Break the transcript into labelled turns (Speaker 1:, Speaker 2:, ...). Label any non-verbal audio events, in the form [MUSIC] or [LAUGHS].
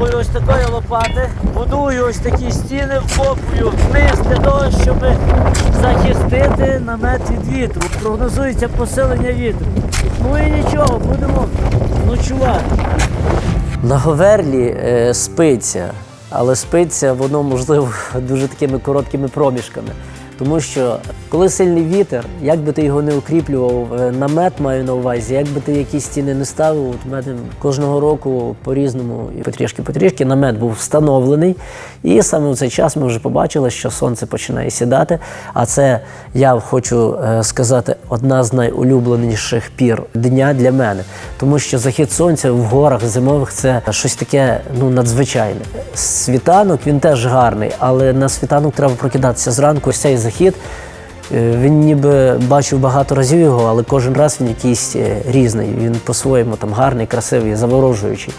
Speaker 1: допомогою ось такої лопати будую ось такі стіни, вкопую вниз для того, щоб захистити намет від вітру. Прогнозується посилення вітру. Ну і нічого, будемо ночувати. На Говерлі е, спиться, але спиться воно можливо [LAUGHS] дуже такими короткими проміжками. Тому що коли сильний вітер, як би ти його не укріплював, е, намет маю на увазі, як би ти якісь стіни не ставив, у мене кожного року по-різному і потрішки-потрішки намет був встановлений. І саме в цей час ми вже побачили, що сонце починає сідати. А це я хочу е, сказати одна з найулюбленіших пір дня для мене, тому що захід сонця в горах зимових це щось таке ну надзвичайне. Світанок він теж гарний, але на світанок треба прокидатися зранку. Ось цей захід. Е, Він ніби бачив багато разів його, але кожен раз він якийсь е, різний. Він по-своєму там гарний, красивий, заворожуючий.